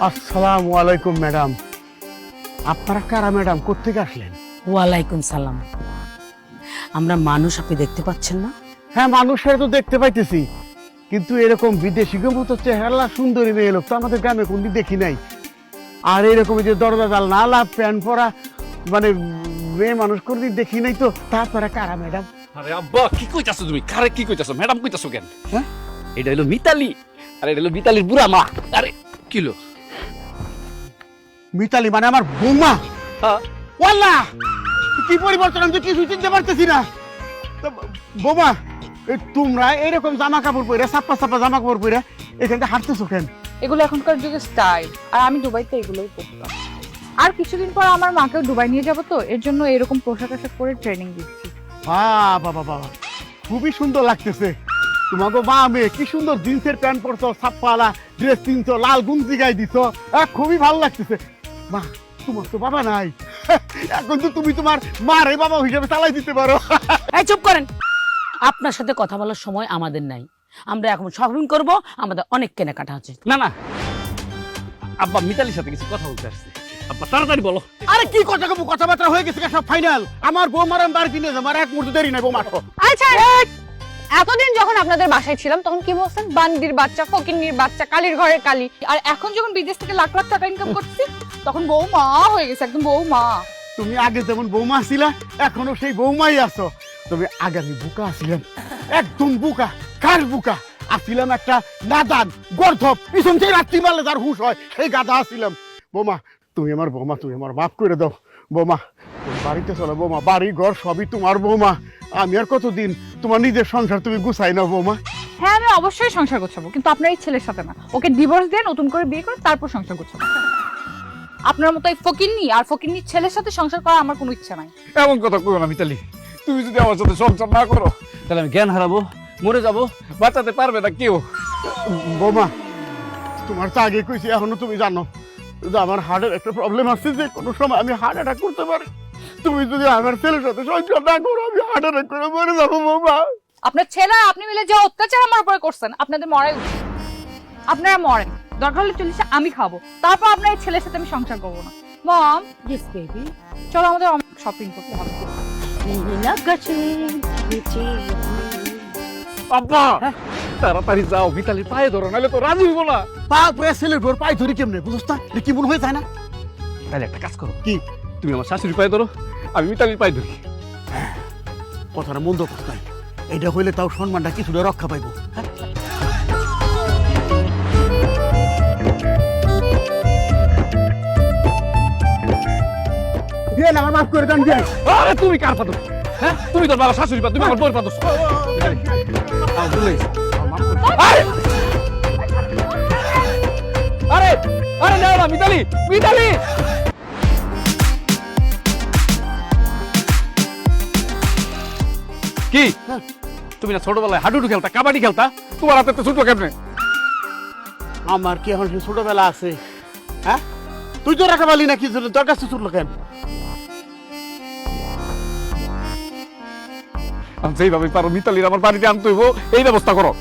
আসসালামু আলাইকুম ম্যাডাম। আপনারা কারা ম্যাডাম? কোথেকে আসলেন? ওয়ালাইকুম সালাম। আমরা মানুষ আপনি দেখতে পাচ্ছেন না? হ্যাঁ মানুষের তো দেখতে পাইতেছি। কিন্তু এরকম বিদেশি মতো চেহারা সুন্দরী মেয়ে লোক তো আমাদের গ্রামে কোনদিন দেখি নাই। আর এরকম যে দরজা জাল না লাভ প্যান্ট পরা মানে মেয়ে মানুষ কোনদিন দেখি নাই তো? তারপরে কারা ম্যাডাম? আরে আব্বা কি কইতাছো তুমি? কারে কি কইতাছো? ম্যাডাম কইতাছো কেন? হ্যাঁ? এটা হলো মিতালি। আরে এটা হলো মিতালির বুড়া মা। আরে কিলো মিতালি মানে আমার বৌমা। হ্যাঁ। ওয়াল্লাহ! কি পরিবর্তন আমি তো কিছু চিনতে পারতেছি না। বোমা তোমরা এরকম জামা কাপড় পরে সাপ্পা সাপ্পা জামা কাপড় পরে এখানটা হাঁটতেছো কেন? এগুলো এখনকার যুগে স্টাইল। আর আমি দুবাইতে এগুলোই পরতাম। আর কিছুদিন পর আমার মাকেও দুবাই নিয়ে যাব তো এর জন্য এরকম পোশাক আশাক পরে ট্রেনিং দিচ্ছি। বাবা বাবা বাবা খুবই সুন্দর লাগতেছে। তোমাকে মা মেয়ে কি সুন্দর জিন্সের প্যান্ট পরছো সাপ্পালা ড্রেস কিনছো লাল গুঞ্জি গাই দিছো। খুবই ভালো লাগতেছে। মা তোমার তো বাবা নাই। এখন তো তুমি তোমার মারে বাবা হিসেবে চালাই দিতে পারো। এই চুপ করেন। আপনার সাথে কথা বলার সময় আমাদের নাই। আমরা এখন শপিং করব আমাদের অনেক কেনাকাটা আছে। না না। আব্বা মিতালির সাথে কিছু কথা বলতে আসছে। আব্বা তাড়াতাড়ি বলো। আরে কি কথা কব? কথাবার্তা হয়ে গেছে সব ফাইনাল আমার আমি বাড়ি কিনে আর এক মুহূর্ত দেরি নাই। আচ্ছা এতদিন যখন আপনাদের বাসায় ছিলাম তখন কি বলছেন? বান্দির বাচ্চা ফকিন্নির বাচ্চা কালির ঘরের কালি। আর এখন যখন বিদেশ থেকে লাখ লাখ টাকা ইনকাম করছি তখন বউ মা হয়ে গেছে একদম বউ মা তুমি আগে যেমন বৌমা ছিলা এখনও সেই বৌমাই আছো। তুমি আগে আমি বুকা আছিলাম একদম বুকা কার বুকা? আসিলাম একটা নাদান গর্ধব। পিছন থেকে রাত্রি মারলে যার হুশ হয় সেই গাধা আসিলাম। বৌমা তুমি আমার বৌমা তুমি আমার মাফ করে দাও। বৌমা বাড়িতে চলো বৌমা। বাড়ি ঘর সবই তোমার বৌমা। আমি আর কতদিন তোমার নিজের সংসার তুমি গুছাই নাও বৌমা। হ্যাঁ আমি অবশ্যই সংসার গোছাবো কিন্তু আপনার এই ছেলের সাথে না। ওকে ডিভোর্স দিয়ে নতুন করে বিয়ে করে তারপর সংসার গোছাবো। আপনার মতো এই ফকিন্নি আর ফকিন্নির ছেলের সাথে সংসার করার আমার কোনো ইচ্ছা নাই। এমন কথা কইও না মিতালি। তুমি যদি আমার সাথে সংসার না করো তাহলে আমি জ্ঞান হারাবো মরে যাব বাঁচাতে পারবে না কেউ। বৌমা তোমার তো আগে কইছি এখনও তুমি জানো যে আমার হার্টের একটা প্রবলেম আছে যে কোনো সময় আমি হার্ট অ্যাটাক করতে পারি। তুমি যদি আমার ছেলের সাথে সংসার না করো আমি হার্ট অ্যাটাক করে মরে যাব বৌমা। আপনার ছেলে আপনি মিলে যে অত্যাচার আমার উপরে করছেন আপনাদের মরাই উচিত। আপনারা মরেন। দরকার হলে চল্লিশে আমি খাব। তারপর আপনার এই ছেলের সাথে আমি সংসার করব না। মম। ইয়েস বেবি চলো আমাদের শপিং করতে হবে। আব্বা! তাড়াতাড়ি যাও মিতালির পায়ে ধরো নাহলে তো রাজি হইব না। পা পয়া ছেলের ঘর পাই ধরি কেমনে? বুঝছ না কি মনে হয়ে যায় না? তাহলে একটা কাজ করো। কি? তুমি আমার শাশুড়ি পায়ে ধরো আমি মিতালির পায়ে ধরি। কথাটা মন্দ কথা এটা হইলে তাও সম্মানটা কিছুটা রক্ষা পাইবো। হ্যাঁ? আমার মাফ করে দেন আরে তুমি কার পাতো হ্যাঁ তুমি তোর বাবা শাশুড়ি পা তুমি আমার বউর পাতো আরে! আরে আরে না না মিতালি মিতালি! কি? তুমি না ছোটবেলায় হাডুডু খেলতা কাবাডি খেলতা? তোমার হাতে তো ছোট কেমনে? আমার কি এখন ছোটবেলা আছে হ্যাঁ? তুই তো রাখা পারলি না কি জন্য? তোর কাছে ছুটলো কেন? যেইভাবে পারো মিতালির আমার বাড়িতে আনতে হইব এই ব্যবস্থা করো।